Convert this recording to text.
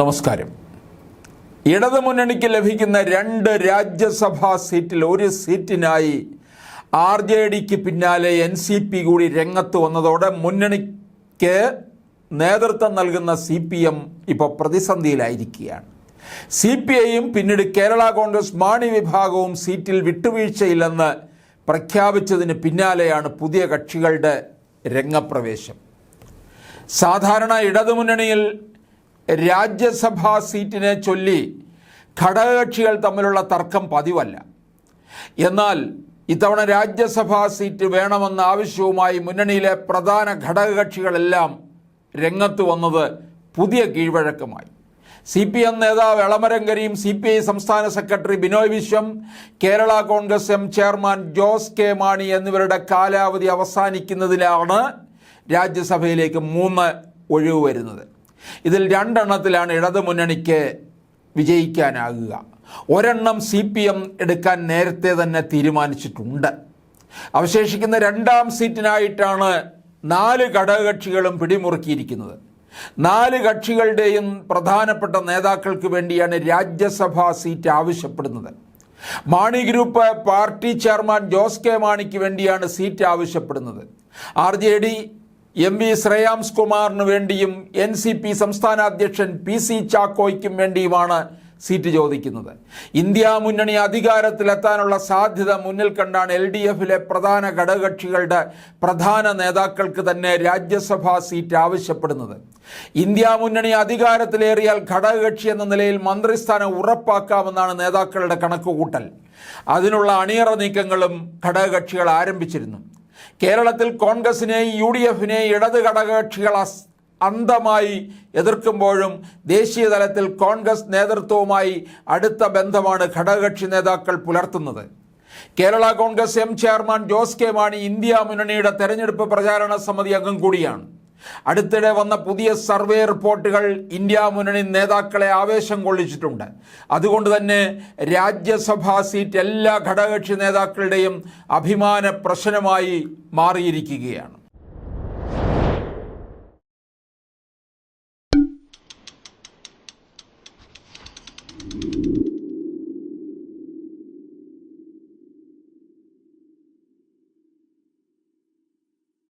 നമസ്കാരം. ഇടതുമുന്നണിക്ക് ലഭിക്കുന്ന രണ്ട് രാജ്യസഭാ സീറ്റിൽ ഒരു സീറ്റിനായി ആർ ജെ ഡിക്ക് പിന്നാലെ എൻ സി പി കൂടി രംഗത്ത് വന്നതോടെ മുന്നണിക്ക് നേതൃത്വം നൽകുന്ന സി പി എം ഇപ്പോൾ പ്രതിസന്ധിയിലായിരിക്കുകയാണ്. സി പി ഐയും പിന്നീട് കേരള കോൺഗ്രസ് മാണി വിഭാഗവും സീറ്റിൽ വിട്ടുവീഴ്ചയില്ലെന്ന് പ്രഖ്യാപിച്ചതിന് പിന്നാലെയാണ് പുതിയ കക്ഷികളുടെ രംഗപ്രവേശം. സാധാരണ ഇടതുമുന്നണിയിൽ രാജ്യസഭാ സീറ്റിനെ ചൊല്ലി ഘടകകക്ഷികൾ തമ്മിലുള്ള തർക്കം പതിവല്ല. എന്നാൽ ഇത്തവണ രാജ്യസഭാ സീറ്റ് വേണമെന്ന ആവശ്യവുമായി മുന്നണിയിലെ പ്രധാന ഘടകകക്ഷികളെല്ലാം രംഗത്ത് വന്നത് പുതിയ കീഴ്വഴക്കമായി. സി പി എം നേതാവ് Elamaram Kareem C P I സംസ്ഥാന secretary Binoy Viswam Kerala Congress M chairman Jose K Mani എന്നിവരുടെ കാലാവധി അവസാനിക്കുന്നതിലാണ് രാജ്യസഭയിലേക്ക് മൂന്ന് ഒഴിവ് വരുന്നത്. ഇതിൽ രണ്ടെണ്ണത്തിലാണ് ഇടതുമുന്നണിക്ക് വിജയിക്കാനാകുക. ഒരെണ്ണം സി പി എം എടുക്കാൻ നേരത്തെ തന്നെ തീരുമാനിച്ചിട്ടുണ്ട്. അവശേഷിക്കുന്ന രണ്ടാം സീറ്റിനായിട്ടാണ് നാല് ഘടകകക്ഷികളും പിടിമുറുക്കിയിരിക്കുന്നത്. നാല് കക്ഷികളുടെയും പ്രധാനപ്പെട്ട നേതാക്കൾക്ക് വേണ്ടിയാണ് രാജ്യസഭാ സീറ്റ് ആവശ്യപ്പെടുന്നത്. Mani group party chairman Jose K മാണിക്ക് വേണ്ടിയാണ് സീറ്റ് ആവശ്യപ്പെടുന്നത്. R J D M V Shreyams കുമാറിന് വേണ്ടിയും എൻ സി പി സംസ്ഥാന അധ്യക്ഷൻ പി സി ചാക്കോയ്ക്കും വേണ്ടിയുമാണ് സീറ്റ് ചോദിക്കുന്നത്. ഇന്ത്യ മുന്നണി അധികാരത്തിലെത്താനുള്ള സാധ്യത മുന്നിൽ കണ്ടാണ് എൽ ഡി എഫിലെ പ്രധാന ഘടകകക്ഷികളുടെ പ്രധാന നേതാക്കൾക്ക് തന്നെ രാജ്യസഭാ സീറ്റ് ആവശ്യപ്പെടുന്നത്. ഇന്ത്യ മുന്നണി അധികാരത്തിലേറിയാൽ ഘടകകക്ഷി എന്ന നിലയിൽ മന്ത്രിസ്ഥാനം ഉറപ്പാക്കാമെന്നാണ് നേതാക്കളുടെ കണക്കുകൂട്ടൽ. അതിനുള്ള അണിയറ നീക്കങ്ങളും ഘടകകക്ഷികൾ ആരംഭിച്ചിരുന്നു. കേരളത്തിൽ കോൺഗ്രസിനെയും യു ഡി എഫിനെയും ഇടത് ഘടകകക്ഷികൾ അന്ധമായി എതിർക്കുമ്പോഴും ദേശീയ തലത്തിൽ കോൺഗ്രസ് നേതൃത്വവുമായി അടുത്ത ബന്ധമാണ് ഘടകകക്ഷി നേതാക്കൾ പുലർത്തുന്നത്. Kerala Congress M chairman Jose K Mani India മുന്നണിയുടെ തെരഞ്ഞെടുപ്പ് പ്രചാരണ സമിതി അംഗം കൂടിയാണ്. അടുത്തിടെ വന്ന പുതിയ സർവേ റിപ്പോർട്ടുകൾ ഇന്ത്യ മുന്നണി നേതാക്കളെ ആവേശം കൊള്ളിച്ചിട്ടുണ്ട്. അതുകൊണ്ട് തന്നെ രാജ്യസഭാ സീറ്റ് എല്ലാ ഘടകകക്ഷി നേതാക്കളുടെയും അഭിമാന പ്രശ്നമായി മാറിയിരിക്കുകയാണ്.